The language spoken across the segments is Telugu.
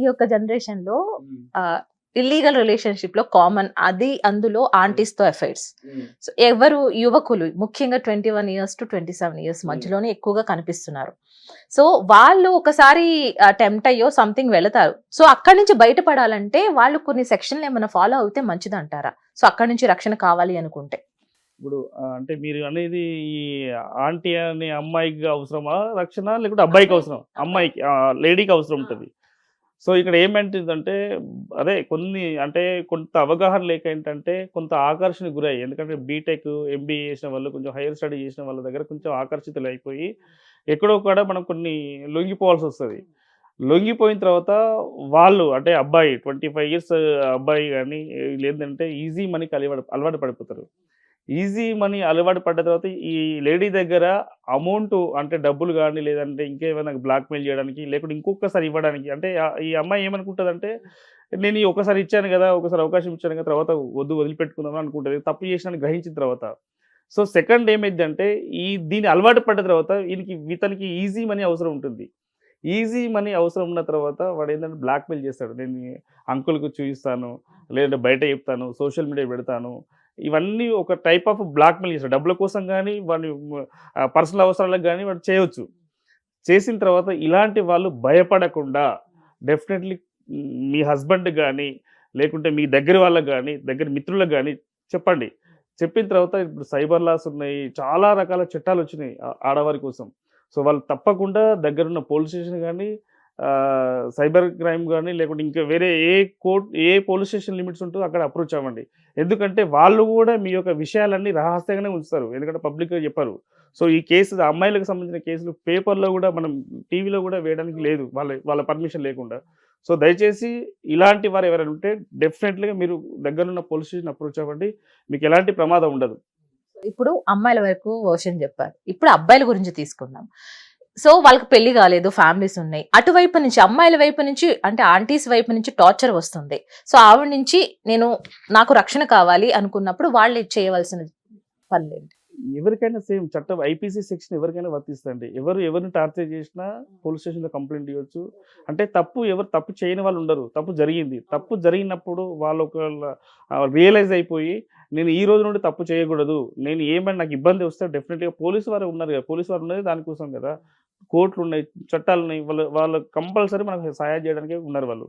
ఈ యొక్క జనరేషన్లో ఇల్లీగల్ రిలేషన్షిప్లో కామన్ అది అందులో aunties తో అఫైర్స్ సో ఎవరు యువకులు ముఖ్యంగా twenty one years to twenty seven years మధ్యలోనే ఎక్కువగా కనిపిస్తున్నారు. సో వాళ్ళు ఒకసారి టెంప్ట్ అయ్యో సంథింగ్ వెళతారు. సో అక్కడి నుంచి బయటపడాలంటే వాళ్ళు కొన్ని సెక్షన్లు ఏమైనా ఫాలో అవుతే మంచిది అంటారా సో అక్కడి నుంచి రక్షణ కావాలి అనుకుంటే. ఇప్పుడు అంటే మీరు అనేది ఈ ఆంటీ అనే అమ్మాయికి అవసరమా రక్షణ? లేకుంటే అబ్బాయికి అవసరం? అమ్మాయికి లేడీకి అవసరం ఉంటుంది. సో ఇక్కడ ఏమంటుందంటే అదే కొన్ని అంటే కొంత అవగాహన లేక ఏంటంటే కొంత ఆకర్షణ గురయ్యి ఎందుకంటే బీటెక్ ఎంబీఏ చేసిన వాళ్ళు కొంచెం హైయర్ స్టడీ చేసిన వాళ్ళ దగ్గర కొంచెం ఆకర్షితులు అయిపోయి ఎక్కడో కూడా మనం కొన్ని లొంగిపోవాల్సి వస్తుంది. లొంగిపోయిన తర్వాత వాళ్ళు అంటే అబ్బాయి ట్వంటీ ఫైవ్ ఇయర్స్ అబ్బాయి కానీ లేదంటే ఈజీ మనీకి అలవాటు అలవాటు పడిపోతారు. ఈజీ మనీ అలవాటు పడ్డ తర్వాత ఈ లేడీ దగ్గర అమౌంట్ అంటే డబ్బులు కానీ లేదంటే ఇంకేమైనా బ్లాక్మెయిల్ చేయడానికి లేకుంటే ఇంకొకసారి ఇవ్వడానికి అంటే ఈ అమ్మాయి ఏమనుకుంటుంది అంటే నేను ఈ ఒకసారి ఇచ్చాను కదా ఒకసారి అవకాశం ఇచ్చాను కదా తర్వాత వద్దు వదిలిపెట్టుకుందాం అనుకుంటుంది. తప్పు చేసినాను గ్రహించిన తర్వాత. సో సెకండ్ ఏమైందంటే ఈ దీని అలవాటు పడ్డ తర్వాత వీనికి ఇతనికి ఈజీ మనీ అవసరం ఉంటుంది. ఈజీ మనీ అవసరం ఉన్న తర్వాత వాడు ఏంటంటే బ్లాక్మెయిల్ చేస్తాడు. నేను అంకుల్కి చూపిస్తాను లేదంటే బయట చెప్తాను సోషల్ మీడియా పెడతాను ఇవన్నీ ఒక టైప్ ఆఫ్ బ్లాక్మెయిల్ చేస్తారు. డబ్బుల కోసం కానీ వాడిని పర్సనల్ అవసరాలకు కానీ వాడు చేయవచ్చు చేసిన తర్వాత ఇలాంటి వాళ్ళు భయపడకుండా డెఫినెట్లీ మీ హస్బెండ్ కానీ లేకుంటే మీ దగ్గర వాళ్ళకి కానీ దగ్గర మిత్రులకు కానీ చెప్పండి. చెప్పిన తర్వాత ఇప్పుడు సైబర్ లాస్ ఉన్నాయి చాలా రకాల చట్టాలు వచ్చినాయి ఆ- ఆడవారి కోసం. సో వాళ్ళు తప్పకుండా దగ్గరున్న పోలీస్ స్టేషన్ కానీ సైబర్ క్రైమ్ కానీ లేకుంటే ఇంకా వేరే ఏ కోర్ట్ ఏ పోలీస్ స్టేషన్ లిమిట్స్ ఉంటుందో అక్కడ అప్రోచ్ అవ్వండి. ఎందుకంటే వాళ్ళు కూడా మీ యొక్క విషయాలన్నీ రహస్యంగానే ఉంచుతారు. ఎందుకంటే పబ్లిక్గా చెప్పారు. సో ఈ కేసు అమ్మాయిలకు సంబంధించిన కేసులు పేపర్లో కూడా మనం టీవీలో కూడా వేయడానికి లేదు. వాళ్ళ వాళ్ళ పర్మిషన్ లేకుండా. సో దయచేసి ఇలాంటి వారు ఎవరైనా ఉంటే డెఫినెట్లీగా మీరు దగ్గరున్న పోలీస్ స్టేషన్ అప్రోచ్ అవ్వండి. మీకు ఎలాంటి ప్రమాదం ఉండదు. ఇప్పుడు అమ్మాయిల వరకు వర్షన్ చెప్పారు. ఇప్పుడు అబ్బాయిల గురించి తీసుకుందాం. సో వాళ్ళకి పెళ్ళి కాలేదు ఫ్యామిలీస్ ఉన్నాయి. అటువైపు నుంచి అమ్మాయిల వైపు నుంచి అంటే ఆంటీస్ వైపు నుంచి టార్చర్ వస్తుంది. సో ఆవిడ నుంచి నేను నాకు రక్షణ కావాలి అనుకున్నప్పుడు వాళ్ళు చేయవలసిన పనులు ఎవరికైనా సేమ్ చట్టం ఐపీసీ సెక్షన్ ఎవరికైనా వర్తిస్తుంది ఎవరు ఎవరిని టార్చర్ చేసినా పోలీస్ స్టేషన్లో కంప్లైంట్ ఇవ్వచ్చు. అంటే తప్పు ఎవరు తప్పు చేయని వాళ్ళు ఉండరు. తప్పు జరిగింది. తప్పు జరిగినప్పుడు వాళ్ళు ఒక రియలైజ్ అయిపోయి నేను ఈ రోజు నుండి తప్పు చేయకూడదు. నేను ఏమైనా నాకు ఇబ్బంది వస్తే డెఫినెట్గా పోలీసు వారు ఉన్నారు కదా. పోలీసు వారు ఉన్నది దానికోసం కదా. కోర్టులు ఉన్నాయి చట్టాలు ఉన్నాయి వాళ్ళు వాళ్ళు కంపల్సరీ మనకు సహాయం చేయడానికి ఉన్నారు వాళ్ళు.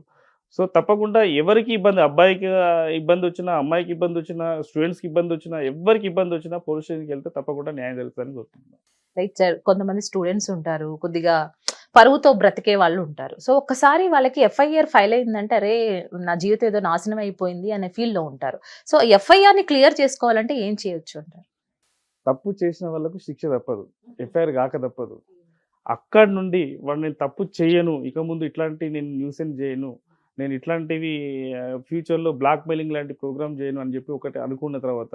సో తప్పకుండా ఎవరికి ఇబ్బంది అబ్బాయికి ఇబ్బంది వచ్చినా అమ్మాయికి ఇబ్బంది వచ్చినా స్టూడెంట్స్కి ఇబ్బంది వచ్చినా ఎవరికి ఇబ్బంది వచ్చినా పోలీస్ స్టేషన్కి వెళ్తే తప్పకుండా న్యాయం జరుగుతుందని కోరుకుంటున్నాను. రైట్ సార్ కొంతమంది స్టూడెంట్స్ ఉంటారు కొద్దిగా పరువుతో బ్రతికే వాళ్ళు ఉంటారు. సో ఒక్కసారి వాళ్ళకి ఎఫ్ఐఆర్ ఫైల్ అయిందంటే అరే నా జీవితం ఏదో నాశనం అయిపోయింది అనే ఫీల్లో ఉంటారు. సో ఎఫ్ఐఆర్ని క్లియర్ చేసుకోవాలంటే ఏం చేయొచ్చు అంటారు? తప్పు చేసిన వాళ్ళకు శిక్ష తప్పదు ఎఫ్ఐఆర్ కాక తప్పదు. అక్కడి నుండి వాడు నేను తప్పు చేయను ఇక ముందు ఇట్లాంటి నేను న్యూసెన్స్ చేయను నేను ఇట్లాంటివి ఫ్యూచర్లో బ్లాక్ మెయిలింగ్ లాంటి ప్రోగ్రామ్ చేయను అని చెప్పి ఒకటి అనుకున్న తర్వాత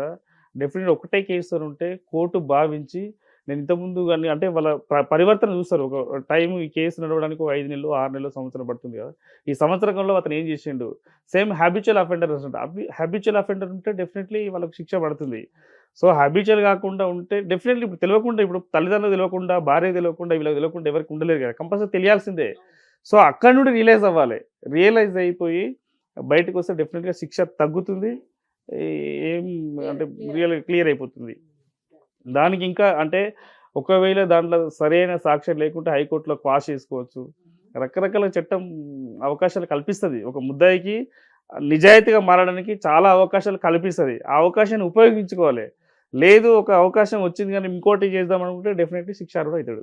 డెఫినెట్ ఒకటే కేసు ఉంటే కోర్టు భావించి నేను ఇంతకుముందు కానీ అంటే వాళ్ళ పరివర్తన చూస్తారు. ఒక టైం ఈ కేసు నడవడానికి ఒక ఐదు నెలలు ఆరు నెలలు సంవత్సరం పడుతుంది కదా. ఈ సంవత్సరంలో అతను ఏం చేసిండు? Same habitual offender habitual offender ఉంటే డెఫినెట్లీ వాళ్ళకి శిక్ష పడుతుంది. సో హ్యాబిచువల్ కాకుండా ఉంటే డెఫినెట్లీ ఇప్పుడు తెలియకుండా ఇప్పుడు తల్లిదండ్రులు తెలియకుండా భార్య తెలియకుండా వీళ్ళకి తెలియకుండా ఎవరికి ఉండలేదు కదా. కంపల్సరీ తెలియాల్సిందే. సో అక్కడ నుండి రియలైజ్ అవ్వాలి. రియలైజ్ అయిపోయి బయటకు వస్తే డెఫినెట్గా శిక్ష తగ్గుతుంది. ఏ- ఏం అంటే రియల్ క్లియర్ అయిపోతుంది. దానికి ఇంకా అంటే ఒకవేళ దాంట్లో సరైన సాక్ష్యం లేకుంటే హైకోర్టులో క్వాష్ చేసుకోవచ్చు. రకరకాల చట్టం అవకాశాలు కల్పిస్తుంది. ఒక ముద్దాయికి నిజాయితీగా మారడానికి చాలా అవకాశాలు కల్పిస్తుంది. ఆ అవకాశాన్ని ఉపయోగించుకోవాలి. లేదు ఒక అవకాశం వచ్చింది కానీ ఇంకోటి చేద్దాం అనుకుంటే డెఫినెట్లీ శిక్షార్హుడు అవుతాడు.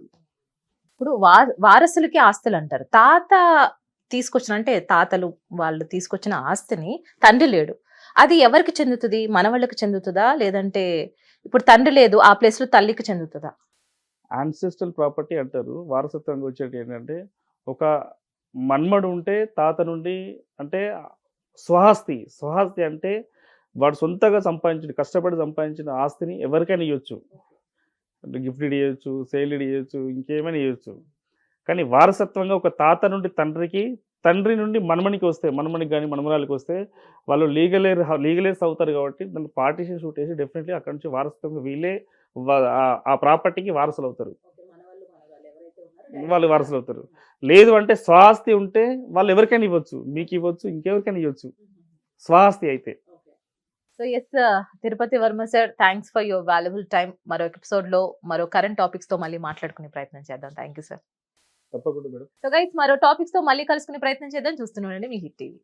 ఇప్పుడు వా- వారసులకి ఆస్తులు అంటారు. తాత తీసుకొచ్చిన అంటే తాతలు వాళ్ళు తీసుకొచ్చిన ఆస్తిని తండ్రి లేడు. అది ఎవరికి చెందుతుంది? మనవాళ్ళకి చెందుతుందా? లేదంటే ఇప్పుడు తండ్రి లేదు ఆ ప్లేస్లో తల్లికి చెందుతుందా? ఆన్సెస్ట్రల్ ప్రాపర్టీ అంటారు. వారసత్వంగా వచ్చేటి ఏంటంటే ఒక మన్మడు ఉంటే తాత నుండి అంటే స్వహస్తి స్వహస్తి అంటే వాడు సొంతగా సంపాదించిన కష్టపడి సంపాదించిన ఆస్తిని ఎవరికైనా ఇవ్వచ్చు అంటే గిఫ్ట్ ఇవ్వచ్చు సేల్ ఇవ్వచ్చు ఇంకేమైనా ఇవ్వచ్చు కానీ వారసత్వంగా ఒక తాత నుండి తండ్రికి తండ్రి నుండి మనమనికి వస్తే మనమనికి కానీ మనమరాలకి వస్తే వాళ్ళు లీగలేర్ లీగలేర్స్ అవుతారు కాబట్టి దాన్ని పార్టీషన్ షూట్ వేసి డెఫినెట్లీ అక్కడ నుంచి వారసత్వంగా వీళ్ళే ఆ- ప్రాపర్టీకి వారసులు అవుతారు. వాళ్ళు వారసులు అవుతారు. లేదు అంటే స్వాస్తి ఉంటే వాళ్ళు ఎవరికైనా ఇవ్వచ్చు మీకు ఇవ్వచ్చు ఇంకెవరికైనా ఇవ్వచ్చు. స్వాస్తి అయితే. So S Tirupati Varma sir thanks for your valuable time మరో ఎపిసోడ్లో మరో కరెంట్ టాపిక్స్తో మళ్ళీ మాట్లాడుకునే ప్రయత్నం చేద్దాం. థ్యాంక్ యూ సార్ తప్పకుండా మరో టాపిక్స్తో మళ్ళీ కలుసుకునే ప్రయత్నం చేద్దాం. చూస్తున్నానండి మీ హిట్ టీవీ.